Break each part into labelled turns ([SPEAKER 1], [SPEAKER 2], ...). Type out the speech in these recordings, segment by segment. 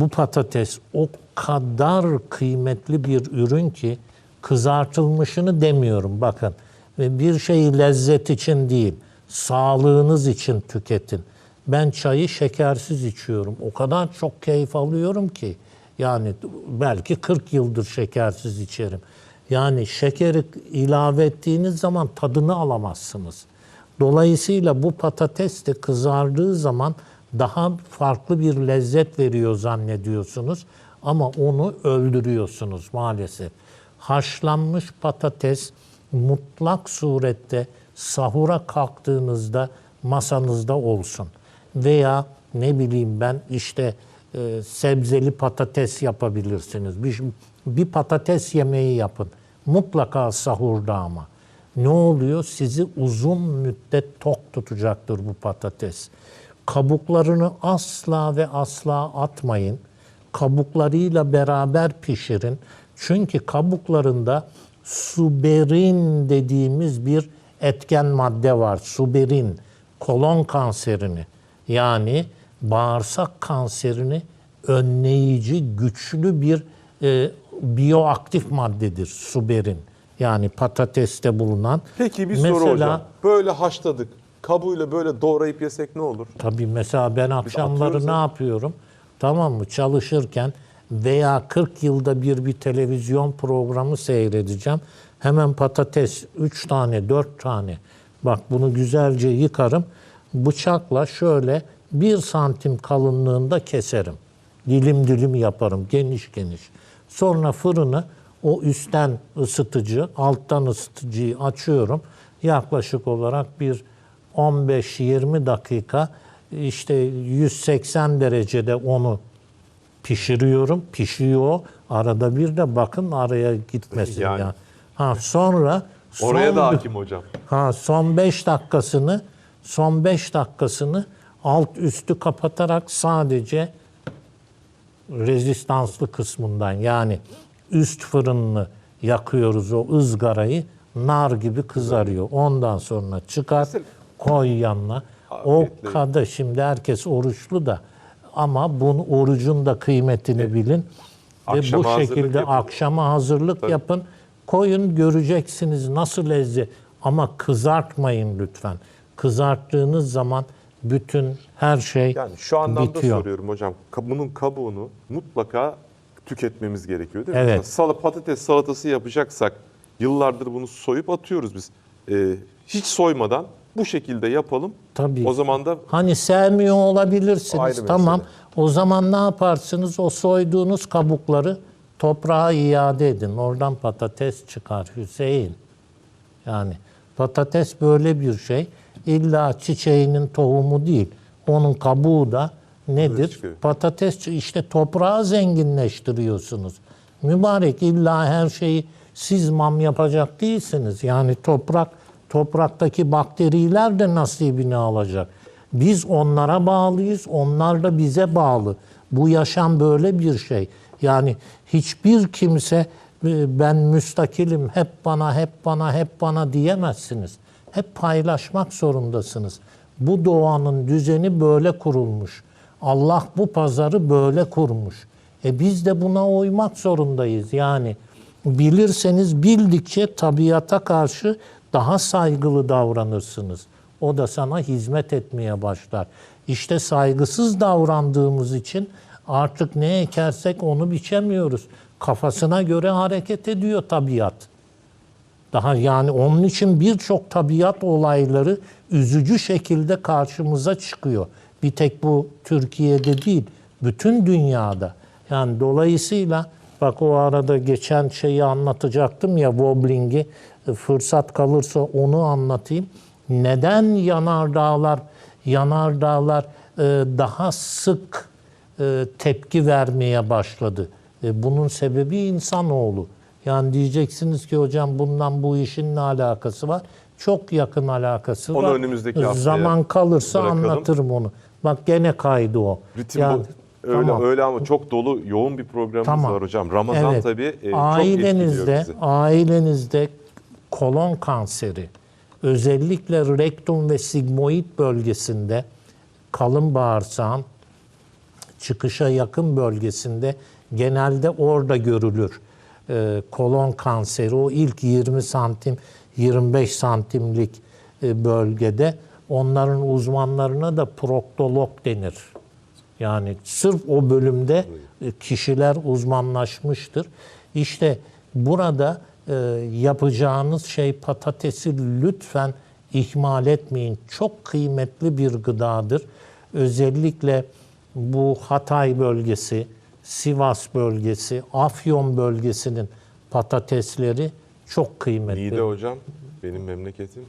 [SPEAKER 1] bu patates o kadar kıymetli bir ürün ki kızartılmışını demiyorum bakın. Ve bir şeyi lezzet için değil, sağlığınız için tüketin. Ben çayı şekersiz içiyorum. O kadar çok keyif alıyorum ki. Yani belki 40 yıldır şekersiz içerim. Yani şekeri ilave ettiğiniz zaman tadını alamazsınız. Dolayısıyla bu patates de kızardığı zaman daha farklı bir lezzet veriyor zannediyorsunuz ama onu öldürüyorsunuz maalesef. Haşlanmış patates mutlak surette sahura kalktığınızda masanızda olsun. Veya ne bileyim ben işte e, sebzeli patates yapabilirsiniz. Bir, bir patates yemeği yapın. Mutlaka sahurda ama. Ne oluyor? Sizi uzun müddet tok tutacaktır bu patates. Kabuklarını asla ve asla atmayın. Kabuklarıyla beraber pişirin. Çünkü kabuklarında suberin dediğimiz bir etken madde var. Suberin kolon kanserini yani bağırsak kanserini önleyici güçlü bir e, biyoaktif maddedir suberin. Yani patateste bulunan.
[SPEAKER 2] Peki bir soru hocam. Böyle haşladık. Kabuğuyla böyle doğrayıp yesek ne olur?
[SPEAKER 1] Tabii mesela ben akşamları
[SPEAKER 2] atıyoruz
[SPEAKER 1] ne
[SPEAKER 2] ya.
[SPEAKER 1] yapıyorum? Tamam mı? Çalışırken veya 40 yılda bir bir televizyon programı seyredeceğim. Hemen patates 3 tane, 4 tane. Bak bunu güzelce yıkarım. Bıçakla şöyle 1 santim kalınlığında keserim. Dilim dilim yaparım geniş geniş. Sonra fırını o üstten ısıtıcı, alttan ısıtıcıyı açıyorum. Yaklaşık olarak bir 15-20 dakika işte 180 derecede onu pişiriyorum. Pişiyor. Arada bir de bakın araya gitmesin
[SPEAKER 2] Yani.
[SPEAKER 1] yani. Ha sonra son,
[SPEAKER 2] Oraya da hakim hocam.
[SPEAKER 1] ha son 5 dakikasını son 5 dakikasını alt üstü kapatarak sadece rezistanslı kısmından yani üst fırınını yakıyoruz o ızgarayı nar gibi kızarıyor. Ondan sonra çıkar
[SPEAKER 2] Mesela-
[SPEAKER 1] koy yanına. O
[SPEAKER 2] Afiyetle.
[SPEAKER 1] kadar şimdi herkes oruçlu da ama bunu orucun da kıymetini bilin. Ve
[SPEAKER 2] Akşama
[SPEAKER 1] bu
[SPEAKER 2] hazırlık
[SPEAKER 1] şekilde
[SPEAKER 2] yapın.
[SPEAKER 1] akşama hazırlık yapın. Koyun göreceksiniz nasıl lezzet. Ama kızartmayın lütfen. Kızarttığınız zaman bütün her şey
[SPEAKER 2] Yani şu anlamda
[SPEAKER 1] bitiyor.
[SPEAKER 2] soruyorum hocam. Bunun kabuğunu mutlaka tüketmemiz gerekiyor değil mi?
[SPEAKER 1] Evet.
[SPEAKER 2] Sala, patates salatası yapacaksak yıllardır bunu soyup atıyoruz biz. Ee, hiç soymadan bu şekilde yapalım.
[SPEAKER 1] Tabii.
[SPEAKER 2] O zaman da
[SPEAKER 1] Hani sevmiyor olabilirsiniz.
[SPEAKER 2] Ayrı
[SPEAKER 1] tamam.
[SPEAKER 2] mesele.
[SPEAKER 1] O zaman ne yaparsınız? O soyduğunuz kabukları toprağa iade edin. Oradan patates çıkar Hüseyin. Yani patates böyle bir şey. İlla çiçeğinin tohumu değil. Onun kabuğu da nedir?
[SPEAKER 2] çıkıyor.
[SPEAKER 1] Patates işte toprağı zenginleştiriyorsunuz. Mübarek illa her şeyi siz mam yapacak değilsiniz. Yani toprak topraktaki bakteriler de nasibini alacak. Biz onlara bağlıyız, onlar da bize bağlı. Bu yaşam böyle bir şey. Yani hiçbir kimse e, ben müstakilim, hep bana, hep bana, hep bana diyemezsiniz. Hep paylaşmak zorundasınız. Bu doğanın düzeni böyle kurulmuş. Allah bu pazarı böyle kurmuş. E biz de buna uymak zorundayız. Yani bilirseniz bildikçe tabiata karşı daha saygılı davranırsınız. O da sana hizmet etmeye başlar. İşte saygısız davrandığımız için artık ne ekersek onu biçemiyoruz. Kafasına göre hareket ediyor tabiat. Daha yani onun için birçok tabiat olayları üzücü şekilde karşımıza çıkıyor. Bir tek bu Türkiye'de değil, bütün dünyada. Yani dolayısıyla bak o arada geçen şeyi anlatacaktım ya wobbling'i fırsat kalırsa onu anlatayım. Neden yanardağlar yanardağlar e, daha sık e, tepki vermeye başladı? E, bunun sebebi insanoğlu. Yani diyeceksiniz ki hocam bundan bu işin ne alakası var? Çok yakın alakası
[SPEAKER 2] Onu
[SPEAKER 1] var.
[SPEAKER 2] önümüzdeki haftaya
[SPEAKER 1] Zaman kalırsa
[SPEAKER 2] bırakalım.
[SPEAKER 1] anlatırım onu. Bak gene kaydı o.
[SPEAKER 2] ritim
[SPEAKER 1] Yani-
[SPEAKER 2] bu. Öyle
[SPEAKER 1] Tamam.
[SPEAKER 2] öyle ama çok dolu yoğun bir programımız
[SPEAKER 1] Tamam.
[SPEAKER 2] var hocam. Ramazan
[SPEAKER 1] Evet.
[SPEAKER 2] tabii e, çok
[SPEAKER 1] ailenizde, ailenizde kolon kanseri, özellikle rektum ve sigmoid bölgesinde kalın bağırsağın çıkışa yakın bölgesinde genelde orada görülür. E, kolon kanseri o ilk 20 santim 25 santimlik e, bölgede onların uzmanlarına da proktolog denir. Yani sırf o bölümde e, kişiler uzmanlaşmıştır. İşte burada e, yapacağınız şey patatesi lütfen ihmal etmeyin. Çok kıymetli bir gıdadır. Özellikle bu Hatay bölgesi, Sivas bölgesi, Afyon bölgesinin patatesleri çok kıymetli.
[SPEAKER 2] Niğde hocam benim memleketim.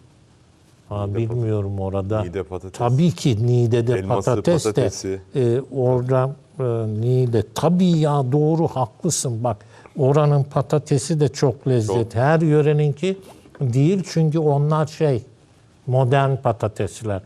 [SPEAKER 1] Ha, bilmiyorum orada.
[SPEAKER 2] Niğde patates.
[SPEAKER 1] Tabii ki Niğde'de
[SPEAKER 2] Elması,
[SPEAKER 1] patates de
[SPEAKER 2] patatesi.
[SPEAKER 1] e, orada e, Niğde. Tabii ya doğru haklısın bak. Oranın patatesi de çok lezzetli. Her yöreninki değil çünkü onlar şey modern patatesler.